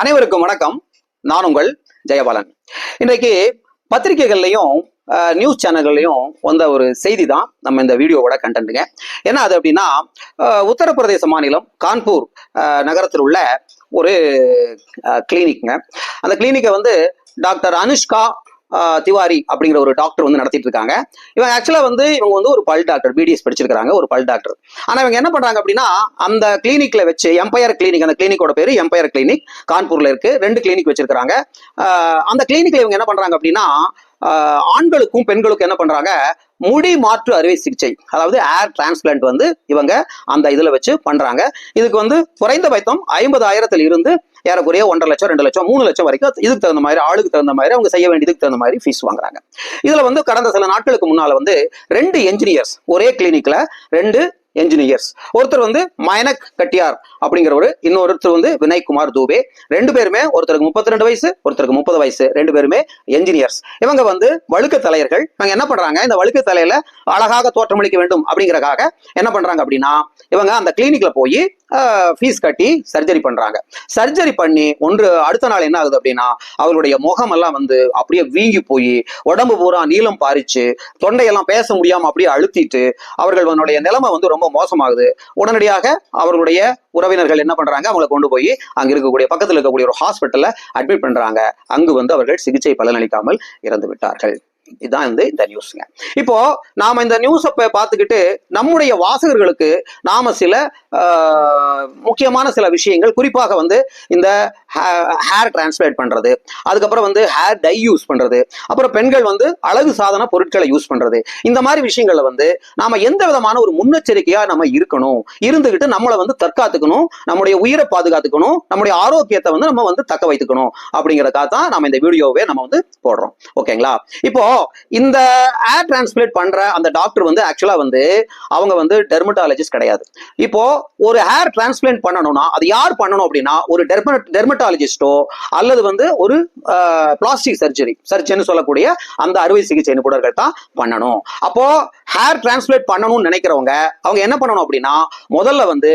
அனைவருக்கும் வணக்கம். நான் உங்கள் ஜெயபாலன். இன்றைக்கு பத்திரிகைகள்லையும் நியூஸ் சேனல்கள்லையும் வந்த ஒரு செய்தி தான் நம்ம இந்த வீடியோவோட கண்டென்ட்டுங்க என்ன அது அப்படின்னா உத்தரப்பிரதேச மாநிலம் கான்பூர் நகரத்தில் உள்ள ஒரு கிளினிக்ங்க அந்த கிளினிக்கை வந்து டாக்டர் அனுஷ்கா திவாரி அப்படிங்கிற ஒரு டாக்டர் வந்து நடத்திட்டு இருக்காங்க இவங்க ஆக்சுவலா வந்து இவங்க வந்து ஒரு பல் டாக்டர் பிடிஎஸ் படிச்சிருக்காங்க ஒரு பல் டாக்டர் ஆனா இவங்க என்ன பண்றாங்க அப்படின்னா அந்த கிளினிக்ல வச்சு எம்பயர் கிளினிக் அந்த கிளினிக்கோட பேரு எம்பயர் கிளினிக் கான்பூர்ல இருக்கு. ரெண்டு கிளினிக் வச்சிருக்காங்க ஆஹ் அந்த கிளினிக்ல இவங்க என்ன பண்றாங்க அப்படின்னா ஆண்களுக்கும் பெண்களுக்கும் என்ன பண்றாங்க? முடி மாற்று அறுவை சிகிச்சை அதாவது ஏர் டிரான்ஸ்பிளான்ட் வந்து இவங்க அந்த இதில் வச்சு பண்றாங்க. இதுக்கு வந்து குறைந்த பைத்தம் ஐம்பதாயிரத்துல இருந்து ஏறக்குறைய ஒன்றரை லட்சம் ரெண்டு லட்சம் மூணு லட்சம் வரைக்கும் இதுக்கு தகுந்த மாதிரி ஆளுக்கு தகுந்த மாதிரி அவங்க செய்ய வேண்டியதுக்கு தகுந்த மாதிரி ஃபீஸ் வாங்குறாங்க. இதுல வந்து கடந்த சில நாட்களுக்கு முன்னால வந்து ரெண்டு என்ஜினியர்ஸ் ஒரே கிளினிக்ல ரெண்டு என்ஜினியர்ஸ் ஒருத்தர் வந்து மயனக் கட்டியார் அப்படிங்கிறவர் இன்னொருத்தர் வந்து வினய்குமார் தூபே. ரெண்டு பேருமே ஒருத்தருக்கு முப்பத்தி ரெண்டு வயசு ஒருத்தருக்கு முப்பது வயசு. ரெண்டு பேருமே என்ஜினியர்ஸ் இவங்க வந்து வழுக்க தலையர்கள். இவங்க என்ன பண்றாங்க? இந்த வழுக்க தலையில அழகாக தோற்றமளிக்க வேண்டும் அப்படிங்கிறக்காக என்ன பண்றாங்க அப்படின்னா இவங்க அந்த கிளினிக்ல போய் ஃபீஸ் கட்டி சர்ஜரி பண்றாங்க. சர்ஜரி பண்ணி ஒன்று அடுத்த நாள் என்ன ஆகுது அப்படின்னா அவர்களுடைய முகமெல்லாம் வந்து அப்படியே வீங்கி போய் உடம்பு பூரா நீளம் பாரிச்சு தொண்டையெல்லாம் பேச முடியாம அப்படியே அழுத்திட்டு அவர்களுடைய நிலைமை வந்து ரொம்ப மோசமாகுது. உடனடியாக அவர்களுடைய உறவினர்கள் என்ன பண்றாங்க அவங்களை கொண்டு போய் அங்க இருக்கக்கூடிய பக்கத்தில் இருக்கக்கூடிய ஒரு ஹாஸ்பிட்டல்ல அட்மிட் பண்றாங்க. அங்கு வந்து அவர்கள் சிகிச்சை பலனளிக்காமல் இறந்து விட்டார்கள் இதுதான் வந்து இந்த நியூஸ்ங்க இப்போ நாம இந்த நியூஸை பார்த்துக்கிட்டு நம்முடைய வாசகர்களுக்கு நாம சில ஆஹ், முக்கியமான சில விஷயங்கள் குறிப்பாக வந்து இந்த ஹேர் டிரான்ஸ்பிளேட் பண்றது அதுக்கப்புறம் வந்து ஹேர் டை யூஸ் பண்றது அப்புறம் பெண்கள் வந்து அழகு சாதன பொருட்களை யூஸ் பண்றது இந்த மாதிரி விஷயங்கள்ல வந்து நாம எந்த விதமான ஒரு முன்னெச்சரிக்கையா நம்ம இருக்கணும் இருந்துகிட்டு நம்மளை வந்து தற்காத்துக்கணும் நம்முடைய உயிரை பாதுகாத்துக்கணும் நம்முடைய ஆரோக்கியத்தை வந்து நம்ம வந்து தக்க வைத்துக்கணும் அப்படிங்கறதுக்காக தான் நம்ம இந்த வீடியோவே நம்ம வந்து போடுறோம். ஓகேங்களா? இப்போ இந்த ஏர் டிரான்ஸ்பிளேட் பண்ற அந்த டாக்டர் வந்து ஆக்சுவலா வந்து அவங்க வந்து டெர்மட்டாலஜிஸ்ட் கிடையாது. இப்போ ஒரு ஹேர் டிரான்ஸ்பிளேட் பண்ணணும்னா அது யார் பண்ணணும் அப்படின்னா ஒரு டெர்மட்டாலஜிஸ்டோ அல்லது வந்து ஒரு பிளாஸ்டிக் சர்ஜரி சர்ஜன் சொல்லக்கூடிய அந்த அறுவை சிகிச்சை நிபுணர்கள் தான் பண்ணணும். அப்போ ஹேர் டிரான்ஸ்பிளேட் பண்ணணும்னு நினைக்கிறவங்க அவங்க என்ன பண்ணணும் அப்படின்னா முதல்ல வந்து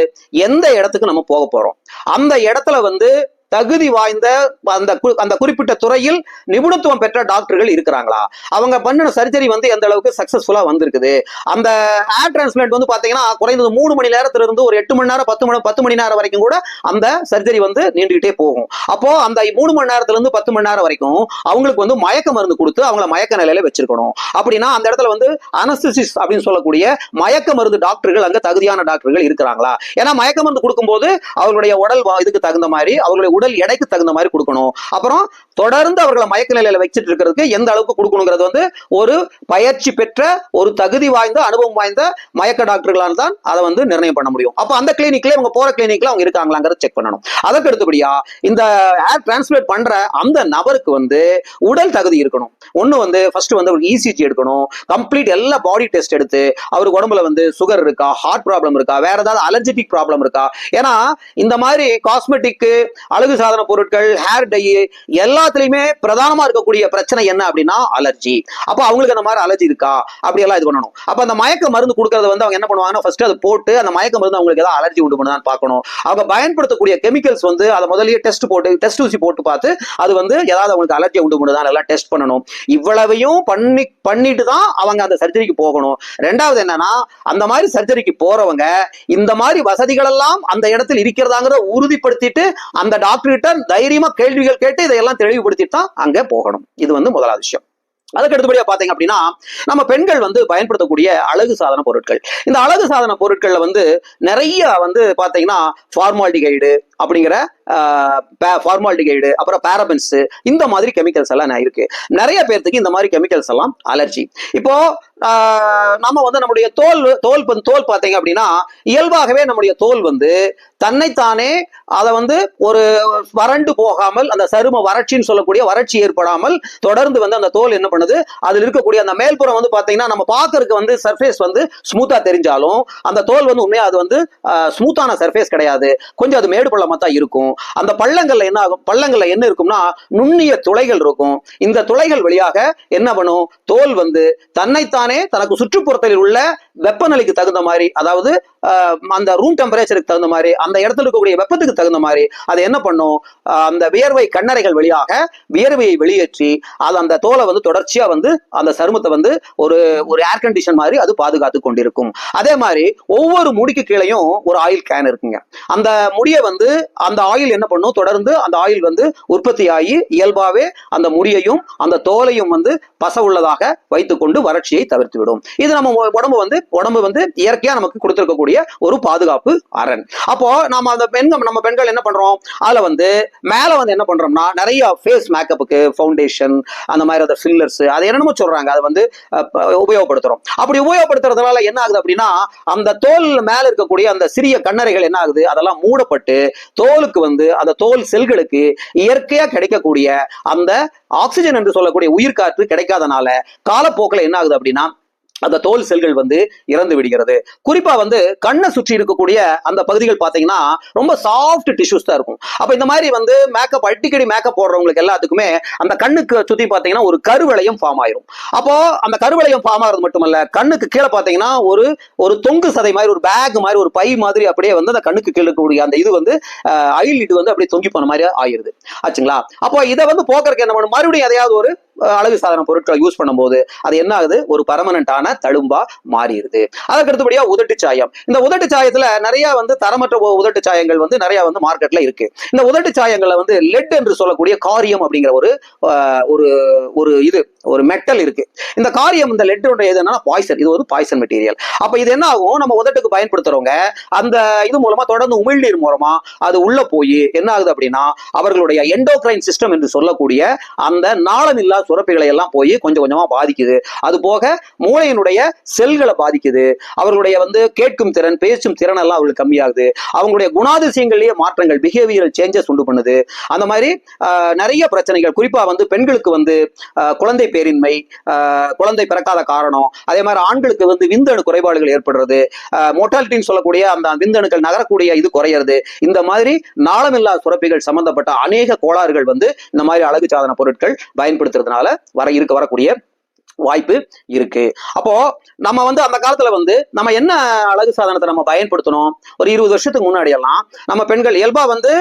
எந்த இடத்துக்கு நம்ம போக போறோம்? அந்த இடத்துல வந்து தகுதி வாய்ந்த அந்த அந்த குறிப்பிட்ட துறையில் நிபுணத்துவம் பெற்ற டாக்டர்கள் இருக்கிறாங்களா? அவங்க பண்ணின சர்ஜரி வந்து எந்த அளவுக்கு சக்சஸ்ஃபுல்லா வந்திருக்குது? அந்த ஏர் டிரான்ஸ்பிளான்ட் வந்து பாத்தீங்கன்னா குறைந்தது மூணு மணி நேரத்துல இருந்து ஒரு எட்டு மணி நேரம் பத்து மணி பத்து மணி நேரம் வரைக்கும் கூட அந்த சர்ஜரி வந்து நீண்டுகிட்டே போகும். அப்போ அந்த மூணு மணி நேரத்துல இருந்து பத்து மணி நேரம் வரைக்கும் அவங்களுக்கு வந்து மயக்க மருந்து கொடுத்து அவங்கள மயக்க நிலையில வச்சிருக்கணும். அப்படின்னா அந்த இடத்துல வந்து அனஸ்திசிஸ் அப்படின்னு சொல்லக்கூடிய மயக்க மருந்து டாக்டர்கள் அங்க தகுதியான டாக்டர்கள் இருக்கிறாங்களா? ஏன்னா மயக்க மருந்து கொடுக்கும்போது அவர்களுடைய உடல் இதுக்கு தகுந்த மாதிரி அவர்களுடைய உடல் எடைக்கு தகுந்த மாதிரி கொடுக்கணும். அப்புறம் தொடர்ந்து அவர்களை மயக்க நிலையில வச்சிட்டு இருக்கிறதுக்கு எந்த அளவுக்கு கொடுக்கணுங்கிறது வந்து ஒரு பயிற்சி பெற்ற ஒரு தகுதி வாய்ந்த அனுபவம் வாய்ந்த மயக்க டாக்டர்களால் தான் அதை வந்து நிர்ணயம் பண்ண முடியும். அப்போ அந்த கிளினிக்ல இவங்க போற கிளினிக்ல அவங்க இருக்காங்களாங்கிறத செக் பண்ணணும். அதற்கு அடுத்தபடியா இந்த ஏர் டிரான்ஸ்பிளேட் பண்ற அந்த நபருக்கு வந்து உடல் தகுதி இருக்கணும். ஒண்ணு வந்து ஃபர்ஸ்ட் வந்து இசிஜி எடுக்கணும். கம்ப்ளீட் எல்லா பாடி டெஸ்ட் எடுத்து அவருக்கு உடம்புல வந்து சுகர் இருக்கா ஹார்ட் ப்ராப்ளம் இருக்கா வேற ஏதாவது அலர்ஜெட்டிக் ப்ராப்ளம் இருக்கா? ஏன்னா இந்த மாதிரி காஸ்மெட்டிக் அழகு சாதன பொருட்கள் ஹேர் டை எல்லாத்துலயுமே பிரதானமா இருக்கக்கூடிய பிரச்சனை என்ன அப்படின்னா அலர்ஜி அப்ப அவங்களுக்கு அந்த மாதிரி அலர்ஜி இருக்கா? அப்படி எல்லாம் இது பண்ணணும். அப்ப அந்த மயக்க மருந்து கொடுக்கறத வந்து அவங்க என்ன பண்ணுவாங்கன்னா ஃபர்ஸ்ட் அதை போட்டு அந்த மயக்க மருந்து அவங்களுக்கு ஏதாவது அலர்ஜி உண்டு பண்ணுதான்னு பார்க்கணும். அவங்க பயன்படுத்தக்கூடிய கெமிக்கல்ஸ் வந்து அதை முதல்லயே டெஸ்ட் போட்டு டெஸ்ட் ஊசி போட்டு பார்த்து அது வந்து ஏதாவது அவங்களுக்கு அலர்ஜி உண்டு பண்ணுதான் எல்லாம் டெஸ்ட் பண்ணணும். இவ்வளவையும் பண்ணி பண்ணிட்டு தான் அவங்க அந்த சர்ஜரிக்கு போகணும். ரெண்டாவது என்னன்னா அந்த மாதிரி சர்ஜரிக்கு போறவங்க இந்த மாதிரி வசதிகள் எல்லாம் அந்த இடத்தில் இருக்கிறதாங்கிறத உறுதிப்படுத்திட்டு அந்த டாக்டர் டாக்டர்கிட்ட தைரியமா கேள்விகள் கேட்டு இதையெல்லாம் தெளிவுபடுத்திட்டு தான் அங்க போகணும். இது வந்து முதலாவது விஷயம். அதுக்கு அடுத்தபடியா பாத்தீங்க அப்படின்னா நம்ம பெண்கள் வந்து பயன்படுத்தக்கூடிய அழகு சாதன பொருட்கள். இந்த அழகு சாதன பொருட்கள்ல வந்து நிறைய வந்து பாத்தீங்கன்னா ஃபார்மாலிடிகைடு அப்படிங்கிற ஃபார்மால்டிகைடு அப்புறம் பேரபன்ஸ் இந்த மாதிரி கெமிக்கல்ஸ் எல்லாம் இருக்கு. நிறைய பேர்த்துக்கு இந்த மாதிரி கெமிக்கல்ஸ் எல்லாம் அலர்ஜி இப்போ நம்ம வந்து நம்முடைய தோல் தோல் தோல் பார்த்தீங்க அப்படின்னா இயல்பாகவே நம்முடைய தோல் வந்து தன்னைத்தானே அதை வந்து ஒரு வறண்டு போகாமல் அந்த சரும வறட்சின்னு சொல்லக்கூடிய வறட்சி ஏற்படாமல் தொடர்ந்து வந்து அந்த தோல் என்ன பண்ணுது அதில் இருக்கக்கூடிய அந்த மேல்புறம் வந்து பாத்தீங்கன்னா நம்ம பார்க்கறதுக்கு வந்து சர்ஃபேஸ் வந்து ஸ்மூத்தா தெரிஞ்சாலும் அந்த தோல் வந்து உண்மையாக அது வந்து ஸ்மூத்தான சர்ஃபேஸ் கிடையாது. கொஞ்சம் அது மேடு பள்ளமா தான் இருக்கும். அந்த பள்ளங்கள்ல என்ன ஆகும்? பள்ளங்கள்ல என்ன இருக்கும்னா நுண்ணிய துளைகள் இருக்கும். இந்த துளைகள் வழியாக என்ன பண்ணும்? தோல் வந்து தன்னைத்தானே தனக்கு சுற்றுப்புறத்தில் உள்ள வெப்பநிலைக்கு தகுந்த மாதிரி அதாவது அந்த ரூம் டெம்பரேச்சருக்கு தகுந்த மாதிரி அந்த இடத்துல இருக்கக்கூடிய வெப்பத்துக்கு தகுந்த மாதிரி அது என்ன பண்ணும்? அந்த வியர்வை கண்ணறைகள் வழியாக வியர்வையை வெளியேற்றி அது அந்த தோலை வந்து தொடர்ச்சியா வந்து அந்த சருமத்தை வந்து ஒரு ஒரு ஏர் கண்டிஷன் மாதிரி அது பாதுகாத்து கொண்டிருக்கும். அதே மாதிரி ஒவ்வொரு முடிக்கு கீழேயும் ஒரு ஆயில் கேன் இருக்குங்க. அந்த முடியை வந்து அந்த ஆயில் என்ன பண்ணும்? தொடர்ந்து அந்த ஆயில் வந்து உற்பத்தி ஆகி இயல்பாவே அந்த முடியையும் அந்த தோலையும் வந்து பச உள்ளதாக வைத்துக்கொண்டு வறட்சியை தவிர்த்து விடும் இது நம்ம உடம்பு வந்து உடம்பு வந்து இயற்கையா நமக்கு கொடுத்திருக்கக்கூடிய ஒரு பாதுகாப்பு அரண். அப்போ நாம அந்த பெண்கள் நம்ம பெண்கள் என்ன பண்றோம்? அதுல வந்து மேல வந்து என்ன பண்றோம்னா நிறைய ஃபேஸ் மேக்கப்புக்கு ஃபவுண்டேஷன் அந்த மாதிரி அந்த ஃபில்லர்ஸ் அது என்னென்னமோ சொல்றாங்க. அதை வந்து உபயோகப்படுத்துறோம். அப்படி உபயோகப்படுத்துறதுனால என்ன ஆகுது அப்படின்னா அந்த தோல் மேல இருக்கக்கூடிய அந்த சிறிய கண்ணறைகள் என்ன ஆகுது? அதெல்லாம் மூடப்பட்டு தோலுக்கு வந்து அந்த தோல் செல்களுக்கு இயற்கையா கிடைக்கக்கூடிய அந்த ஆக்சிஜன் என்று சொல்லக்கூடிய உயிர்காற்று கிடைக்காதனால காலப்போக்கில் என்ன ஆகுது அப்படின்னா அந்த தோல் செல்கள் வந்து இறந்து விடுகிறது. குறிப்பா வந்து கண்ணை சுற்றி இருக்கக்கூடிய அந்த பகுதிகள் பாத்தீங்கன்னா ரொம்ப சாஃப்ட் டிஷ்யூஸ் தான் இருக்கும். அப்ப இந்த மாதிரி வந்து மேக்கப் அடிக்கடி மேக்கப் போடுறவங்களுக்கு எல்லாத்துக்குமே அந்த கண்ணுக்கு சுத்தி பாத்தீங்கன்னா ஒரு கருவளையம் ஃபார்ம் ஆயிரும். அப்போ அந்த கருவளையம் ஃபார்ம் ஆகிறது மட்டுமல்ல கண்ணுக்கு கீழே பாத்தீங்கன்னா ஒரு ஒரு தொங்கு சதை மாதிரி ஒரு பேக் மாதிரி ஒரு பை மாதிரி அப்படியே வந்து அந்த கண்ணுக்கு கீழே இருக்கக்கூடிய அந்த இது வந்து ஐல் இது வந்து அப்படியே தொங்கி போன மாதிரி ஆயிருது ஆச்சுங்களா? அப்போ இதை வந்து போக்குறதுக்கு என்ன பண்ணும்? மறுபடியும் எதையாவது ஒரு அழகு சாதன பொருட்களை யூஸ் பண்ணும்போது அது என்ன ஆகுது ஒரு பர்மனண்டான தழும்பா மாறிடுது. அதற்கு அடுத்தபடியா உதட்டு சாயம். இந்த உதட்டு சாயத்துல நிறைய வந்து தரமற்ற உதட்டு சாயங்கள் வந்து நிறைய வந்து மார்க்கெட்ல இருக்கு. இந்த உதட்டு சாயங்கள்ல வந்து லெட் என்று சொல்லக்கூடிய காரியம் அப்படிங்கிற ஒரு ஒரு ஒரு இது ஒரு மெட்டல் இருக்கு. இந்த காரியம் இந்த லெட் என்னன்னா பாய்சன் இது ஒரு பாய்சன் மெட்டீரியல் அப்ப இது என்ன ஆகும் நம்ம உதட்டுக்கு பயன்படுத்துறவங்க அந்த இது மூலமா தொடர்ந்து உமிழ்நீர் மூலமா அது உள்ள போய் என்ன ஆகுது அப்படின்னா அவர்களுடைய எண்டோக்ரைன் சிஸ்டம் என்று சொல்லக்கூடிய அந்த நாளமில்லா சுரப்பிகளை எல்லாம் போய் கொஞ்சம் கொஞ்சமா பாதிக்குது. அது போக மூளையினுடைய செல்களை பாதிக்குது. அவர்களுடைய வந்து கேட்கும் திறன் பேசும் திறன் எல்லாம் அவர்களுக்கு கம்மியாகுது. அவங்களுடைய குணாதிசயங்கள்லயே மாற்றங்கள் பிஹேவியரல் சேஞ்சஸ் உண்டு பண்ணுது. அந்த மாதிரி நிறைய பிரச்சனைகள். குறிப்பா வந்து பெண்களுக்கு வந்து குழந்தை பேரின்மை ஆஹ், குழந்தை பிறக்காத காரணம். அதே மாதிரி ஆண்களுக்கு வந்து விந்தணு குறைபாடுகள் ஏற்படுறது. மோட்டாலிட்டின்னு சொல்லக்கூடிய அந்த விந்தணுக்கள் நகரக்கூடிய இது குறையிறது. இந்த மாதிரி நாளமில்லா சுரப்பிகள் சம்பந்தப்பட்ட அநேக கோளாறுகள் வந்து இந்த மாதிரி அழகு சாதன பொருட்கள் பயன்படுத்துறது பயன்படுத்துறதுனால வர இருக்க வரக்கூடிய வாய்ப்பு இருக்கு. அப்போ நம்ம வந்து அந்த காலத்துல வந்து நம்ம என்ன அழகு சாதனத்தை நம்ம பயன்படுத்தணும்? ஒரு இருபது வருஷத்துக்கு முன்னாடி எல்லாம் நம்ம பெண்கள் இயல்பா வந்து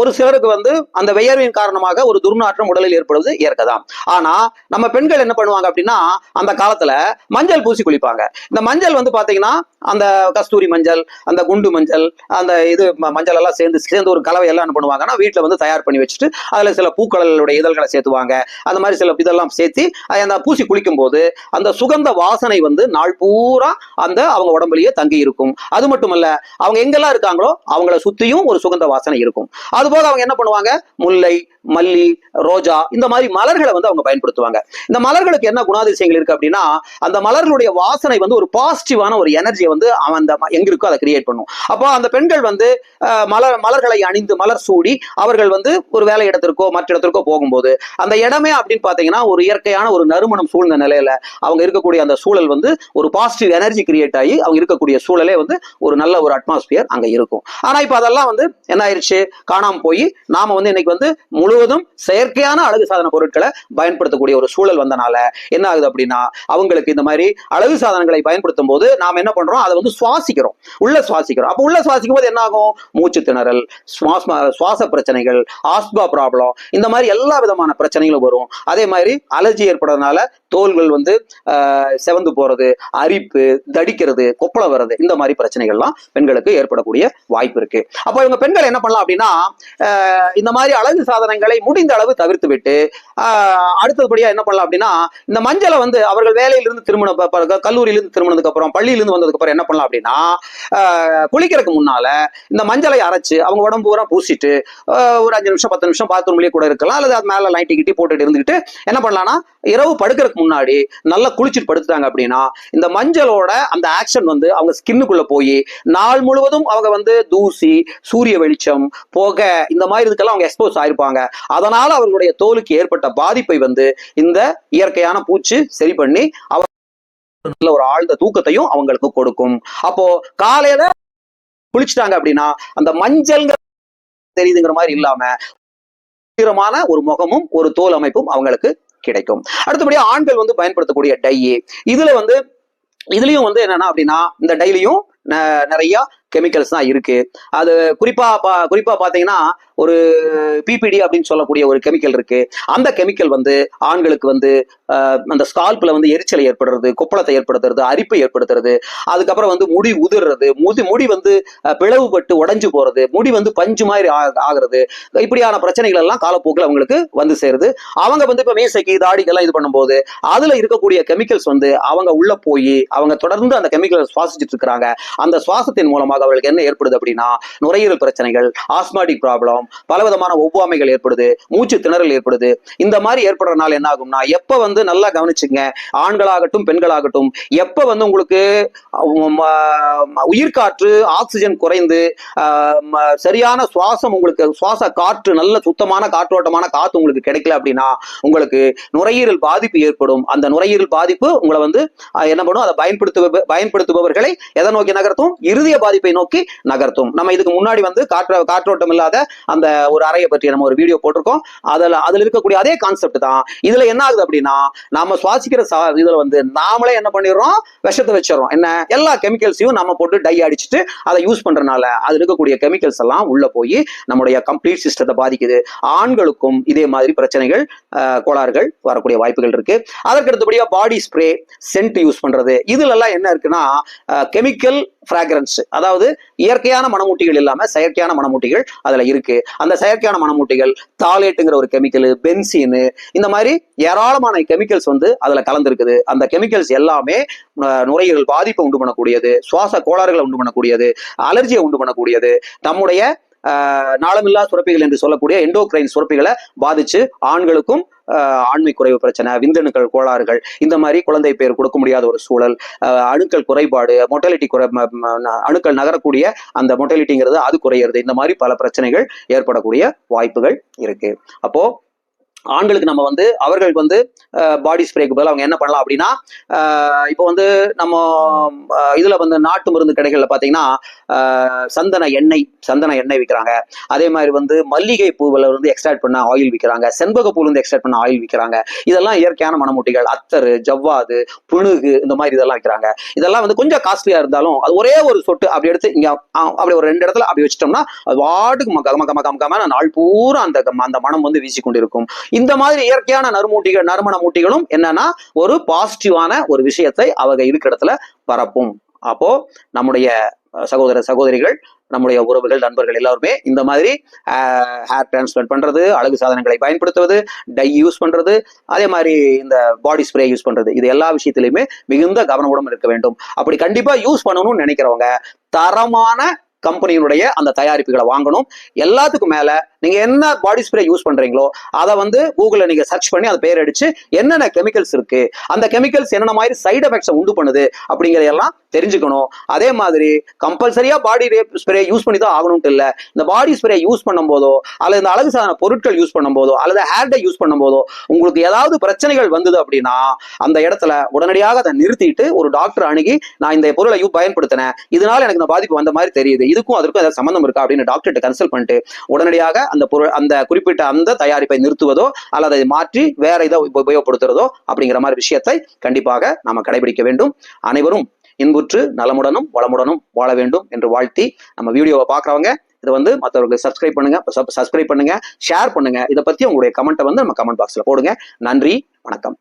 ஒரு சிலருக்கு வந்து அந்த வியர்வின் காரணமாக ஒரு துர்நாற்றம் உடலில் ஏற்படுவது இயற்கைதான் ஆனா நம்ம பெண்கள் என்ன பண்ணுவாங்க அப்படின்னா அந்த காலத்துல மஞ்சள் பூசி குளிப்பாங்க. இந்த மஞ்சள் வந்து பாத்தீங்கன்னா அந்த கஸ்தூரி மஞ்சள் அந்த குண்டு மஞ்சள் அந்த இது மஞ்சள் எல்லாம் சேர்ந்து சேர்ந்து ஒரு கலவை எல்லாம் என்ன பண்ணுவாங்கன்னா வீட்டுல வந்து தயார் பண்ணி வச்சுட்டு அதுல சில பூக்களுடைய இதழ்களை சேர்த்துவாங்க. அந்த மாதிரி சில இதெல்லாம் சேர்த்து அந்த பூசி குளிக்கும் போது அந்த சுகந்த வாசனை வந்து நாள் பூரா அந்த அவங்க உடம்புலயே தங்கி இருக்கும் அது மட்டுமல்ல அவங்க எங்கெல்லாம் இருக்காங்களோ அவங்கள சுத்தியும் ஒரு சுகந்த வாசனை இருக்கும். அது அவங்க என்ன பண்ணுவாங்க? முல்லை மல்லி ரோஜா இந்த மாதிரி மலர்களை வந்து அவங்க பயன்படுத்துவாங்க. இந்த மலர்களுக்கு என்ன குணாதிசயங்கள் இருக்கு அப்படின்னா அந்த மலர்களுடைய வாசனை வந்து ஒரு பாசிட்டிவான ஒரு எனர்ஜியை வந்து அவன் அந்த எங்க இருக்கோ அதை கிரியேட் பண்ணும். அப்போ அந்த பெண்கள் வந்து மலர் மலர்களை அணிந்து மலர் சூடி அவர்கள் வந்து ஒரு வேலை இடத்திற்கோ மற்ற இடத்திற்கோ போகும்போது அந்த இடமே அப்படின்னு பாத்தீங்கன்னா ஒரு இயற்கையான ஒரு நறுமணம் சூழ்ந்த நிலையில அவங்க இருக்கக்கூடிய அந்த சூழல் வந்து ஒரு பாசிட்டிவ் எனர்ஜி கிரியேட் ஆகி அவங்க இருக்கக்கூடிய சூழலே வந்து ஒரு நல்ல ஒரு அட்மாஸ்பியர் அங்க இருக்கும். ஆனா இப்ப அதெல்லாம் வந்து என்ன ஆயிருச்சு? காணாம போய் நாம வந்து இன்னைக்கு வந்து முழு முழுவதும் செயற்கையான அழகு சாதன பொருட்களை பயன்படுத்தக்கூடிய ஒரு சூழல் வந்தனால என்ன ஆகுது அப்படின்னா அவங்களுக்கு இந்த மாதிரி அழகு சாதனங்களை பயன்படுத்தும் போது நாம என்ன பண்றோம்? அதை வந்து சுவாசிக்கிறோம். உள்ள சுவாசிக்கிறோம். அப்போ உள்ள சுவாசிக்கும் போது என்ன ஆகும் மூச்சு திணறல் சுவாச பிரச்சனைகள் ஆஸ்மா ப்ராப்ளம் இந்த மாதிரி எல்லா விதமான பிரச்சனைகளும் வரும். அதே மாதிரி அலர்ஜி ஏற்படுறதுனால தோல்கள் வந்து செவந்து போறது அரிப்பு தடிக்கிறது கொப்பளம் வர்றது இந்த மாதிரி பிரச்சனைகள்லாம் பெண்களுக்கு ஏற்படக்கூடிய வாய்ப்பு இருக்கு. அப்போ இவங்க பெண்கள் என்ன பண்ணலாம் அப்படின்னா இந்த மாதிரி அழகு சாதனங்களை முடிந்த அளவு தவிர்த்து விட்டு அடுத்தபடியா என்ன பண்ணலாம் அப்படின்னா இந்த மஞ்சளை வந்து அவர்கள் வேலையிலிருந்து திருமண கல்லூரியிலிருந்து திருமணத்துக்கு அப்புறம் பள்ளியிலிருந்து வந்ததுக்கு அப்புறம் என்ன பண்ணலாம் அப்படின்னா ஆஹ், குளிக்கிறதுக்கு முன்னால இந்த மஞ்சளை அரைச்சு அவங்க உடம்பு பூரா பூசிட்டு ஒரு அஞ்சு நிமிஷம் பத்து நிமிஷம் பாத்ரூம்லயே கூட இருக்கலாம். அல்லது அது மேல லைட்டி கிட்டி போட்டுட்டு இருந்துகிட்டு என்ன பண்ணலாம்னா இரவு படுக்கிறதுக்கு முன்னாடி நல்லா குளிச்சுட்டு படுத்துட்டாங்க அப்படின்னா இந்த மஞ்சளோட அந்த ஆக்ஷன் வந்து அவங்க ஸ்கின்னுக்குள்ள போய் நாள் முழுவதும் அவங்க வந்து தூசி சூரிய வெளிச்சம் புகை இந்த மாதிரி இதுக்கெல்லாம் அவங்க எக்ஸ்போஸ் ஆயிருப்பாங்க. அதனால அவர்களுடைய தோலுக்கு ஏற்பட்ட பாதிப்பை வந்து இந்த இயற்கையான பூச்சி சரி பண்ணி அவ நல்ல ஒரு ஆழ்ந்த தூக்கத்தையும் அவங்களுக்கு கொடுக்கும். அப்போ காலையில குளிச்சுட்டாங்க அப்படின்னா அந்த மஞ்சள் தெரியுதுங்கிற மாதிரி இல்லாம தீவிரமான ஒரு முகமும் ஒரு தோல் அமைப்பும் அவங்களுக்கு கிடைக்கும். அடுத்தபடியா ஆண்கள் வந்து பயன்படுத்தக்கூடிய டை இதுல வந்து இதுலயும் வந்து என்னன்னா அப்படின்னா இந்த டைலியும் நிறைய கெமிக்கல்ஸ் தான் இருக்கு. அது குறிப்பா பா- குறிப்பா பாத்தீங்கன்னா ஒரு பிபிடி அப்படின்னு சொல்லக்கூடிய ஒரு கெமிக்கல் இருக்கு. அந்த கெமிக்கல் வந்து ஆண்களுக்கு வந்து அந்த ஸ்கால்ப்ல வந்து எரிச்சலை ஏற்படுறது கொப்பளத்தை ஏற்படுத்துறது அரிப்பை ஏற்படுத்துறது அதுக்கப்புறம் வந்து முடி உதிர்றது முடி முடி வந்து பிளவுபட்டு உடஞ்சு போறது முடி வந்து பஞ்சு மாதிரி ஆ- ஆகுறது இப்படியான பிரச்சனைகள் எல்லாம் காலப்போக்கில் அவங்களுக்கு வந்து சேருது. அவங்க வந்து இப்ப மீசைக்கு தாடிக்கெல்லாம் இது பண்ணும்போது அதுல இருக்கக்கூடிய கெமிக்கல்ஸ் வந்து அவங்க உள்ள போய் அவங்க தொடர்ந்து அந்த கெமிக்கலை சுவாசிச்சுட்டு இருக்கிறாங்க. அந்த சுவாசத்தின் மூலமாக அவர்களுக்கு என்ன ஏற்படுது அப்படின்னா நுரையீரல் பிரச்சனைகள் ஆஸ்மாட்டிக் ப்ராப்ளம் பலவிதமான ஒவ்வாமைகள் ஏற்படுது மூச்சு திணறல் ஏற்படுது. இந்த மாதிரி ஏற்படுறதுனால என்ன ஆகும்னா எப்ப வந்து நல்லா கவனிச்சுங்க ஆண்களாகட்டும் பெண்களாகட்டும் எப்ப வந்து உங்களுக்கு உயிர்காற்று ஆக்சிஜன் குறைந்து சரியான சுவாசம் உங்களுக்கு சுவாச காற்று நல்ல சுத்தமான காற்றோட்டமான காத்து உங்களுக்கு கிடைக்கல அப்படின்னா உங்களுக்கு நுரையீரல் பாதிப்பு ஏற்படும். அந்த நுரையீரல் பாதிப்பு உங்களை வந்து என்ன பண்ணும்? அதை பயன்படுத்து பயன்படுத்துபவர்களை எதை நோக்கி நகர்த்தும்? இருதய பாதிப்பு நோக்கி நகர்த்தும். நம்ம இதுக்கு முன்னாடி வந்து காற்ற காற்றோட்டம் இல்லாத அந்த ஒரு அறையை பற்றி நம்ம ஒரு வீடியோ போட்டிருக்கோம். அதுல அதுல இருக்கக்கூடிய அதே கான்செப்ட் தான். இதுல என்ன ஆகுது அப்படின்னா நாம சுவாசிக்கிற சா- இதுல வந்து நாமளே என்ன பண்ணிடுறோம்? விஷத்தை வச்சிடறோம். என்ன? எல்லா கெமிக்கல்ஸையும் நம்ம போட்டு டை அடிச்சுட்டு அதை யூஸ் பண்றதுனால அது இருக்கக்கூடிய கெமிக்கல்ஸ் எல்லாம் உள்ள போய் நம்முடைய கம்ப்ளீட் சிஸ்டத்தை பாதிக்குது. ஆண்களுக்கும் இதே மாதிரி பிரச்சனைகள் கோளாறுகள் வரக்கூடிய வாய்ப்புகள் இருக்கு. அதற்கு அடுத்தபடியா பாடி ஸ்ப்ரே சென்ட் யூஸ் பண்றது. இதுல எல்லாம் என்ன இருக்குன்னா கெமிக்கல் ஃப்ராக்ரன்ஸ் அதாவது இயற்கையான மணமூட்டிகள் இல்லாம செயற்கையான மணமூட்டிகள் அதுல இருக்கு. அந்த செயற்கையான மணமூட்டிகள் தாலேட்டுங்கிற ஒரு கெமிக்கல் பென்சின் இந்த மாதிரி ஏராளமான கெமிக்கல்ஸ் வந்து அதுல கலந்துருக்குது. அந்த கெமிக்கல்ஸ் எல்லாமே நுரையீரல் பாதிப்பை உண்டு பண்ணக்கூடியது சுவாச கோளாறுகளை உண்டு பண்ணக்கூடியது அலர்ஜியை உண்டு பண்ணக்கூடியது. நம்முடைய நாளமில்லா சுரப்பிகள் என்று சொல்லக்கூடிய எண்டோக்ரைன் சுரப்பிகளை பாதிச்சு ஆண்களுக்கும் ஆண்மை குறைவு பிரச்சனை விந்தணுக்கள் கோளாறுகள் இந்த மாதிரி குழந்தை பேர் கொடுக்க முடியாத ஒரு சூழல் அணுக்கள் குறைபாடு மொட்டாலிட்டி குறை அணுக்கள் நகரக்கூடிய அந்த மொட்டாலிட்டிங்கிறது அது குறையிறது இந்த மாதிரி பல பிரச்சனைகள் ஏற்படக்கூடிய வாய்ப்புகள் இருக்கு. அப்போ ஆண்களுக்கு நம்ம வந்து அவர்களுக்கு வந்து பாடி ஸ்ப்ரேக்கு பதிலா அவங்க என்ன பண்ணலாம் அப்படின்னா இப்போ வந்து நம்ம இதுல வந்து நாட்டு மருந்து கடைகள்ல பாத்தீங்கன்னா சந்தன எண்ணெய் சந்தன எண்ணெய் விற்கிறாங்க அதே மாதிரி வந்து மல்லிகை பூவில் வந்து எக்ஸ்ட்ராக்ட் பண்ண ஆயில் விற்கிறாங்க செண்பக பூவில் வந்து எக்ஸ்ட்ராக்ட் பண்ண ஆயில் விற்கிறாங்க இதெல்லாம் இயற்கையான மணமூட்டிகள் அத்தரு ஜவ்வாது புணுகு இந்த மாதிரி இதெல்லாம் விற்கிறாங்க இதெல்லாம் வந்து கொஞ்சம் காஸ்ட்லியா இருந்தாலும் அது ஒரே ஒரு சொட்டு அப்படி எடுத்து இங்க அப்படி ஒரு ரெண்டு இடத்துல அப்படி வச்சிட்டோம்னா அது வாட்டுக்கு மக்க மக்க மக்க மக்காம நாள் பூரா அந்த அந்த மனம் வந்து வீசிக்கொண்டிருக்கும். இந்த மாதிரி இயற்கையான நறுமூட்டிகள் நறுமண மூட்டிகளும் என்னன்னா ஒரு பாசிட்டிவான ஒரு விஷயத்தை அவங்க இருக்கிற இடத்துல பரப்பும். அப்போ நம்முடைய சகோதர சகோதரிகள் நம்முடைய உறவுகள் நண்பர்கள் எல்லாருமே இந்த மாதிரி ஹேர் டிரான்ஸ்பிளான்ட் பண்றது அழகு சாதனங்களை பயன்படுத்துவது டை யூஸ் பண்றது அதே மாதிரி இந்த பாடி ஸ்ப்ரே யூஸ் பண்றது இது எல்லா விஷயத்திலையுமே மிகுந்த கவனமுடன் இருக்க வேண்டும். அப்படி கண்டிப்பா யூஸ் பண்ணணும்னு நினைக்கிறவங்க தரமான கம்பெனியினுடைய அந்த தயாரிப்புகளை வாங்கணும். எல்லாத்துக்கும் மேல நீங்க என்ன பாடி ஸ்ப்ரே யூஸ் பண்றீங்களோ அதை வந்து கூகுளில் நீங்க சர்ச் பண்ணி அதை பேர் அடிச்சு என்னென்ன கெமிக்கல்ஸ் இருக்கு அந்த கெமிக்கல்ஸ் என்னென்ன மாதிரி சைடு எஃபெக்ட்ஸை உண்டு பண்ணுது அப்படிங்கிறதெல்லாம் தெரிஞ்சுக்கணும். அதே மாதிரி கம்பல்சரியா பாடி ஸ்ப்ரே யூஸ் பண்ணி தான் ஆகணும்ட்டு இல்லை. இந்த பாடி ஸ்ப்ரே யூஸ் பண்ணும் போதோ அல்லது இந்த அழகு சாதன பொருட்கள் யூஸ் பண்ணும் போதோ அல்லது ஹேர் டை யூஸ் பண்ணும் போதோ உங்களுக்கு ஏதாவது பிரச்சனைகள் வந்தது அப்படின்னா அந்த இடத்துல உடனடியாக அதை நிறுத்திட்டு ஒரு டாக்டர் அணுகி நான் இந்த பொருளை யூ பயன்படுத்தினேன். இதனால எனக்கு இந்த பாதிப்பு வந்த மாதிரி தெரியுது. இதுக்கும் அதற்கும் ஏதாவது சம்மந்தம் இருக்கா? அப்படின்னு டாக்டர்கிட்ட கன்சல்ட் பண்ணிட்டு உடனடியாக அந்த பொருள் அந்த குறிப்பிட்ட அந்த தயாரிப்பை நிறுத்துவதோ அல்லது அதை மாற்றி வேற இதை உபயோகப்படுத்துறதோ அப்படிங்கிற மாதிரி விஷயத்தை கண்டிப்பாக நாம கடைபிடிக்க வேண்டும். அனைவரும் இன்புற்று நலமுடனும் வளமுடனும் வாழ வேண்டும் என்று வாழ்த்தி நம்ம வீடியோவை பார்க்குறவங்க இதை வந்து மற்றவர்களுக்கு சப்ஸ்கிரைப் பண்ணுங்க சப்ஸ்கிரைப் பண்ணுங்க ஷேர் பண்ணுங்க. இதை பத்தி உங்களுடைய கமெண்ட்டை வந்து நம்ம கமெண்ட் பாக்ஸ்ல போடுங்க. நன்றி வணக்கம்.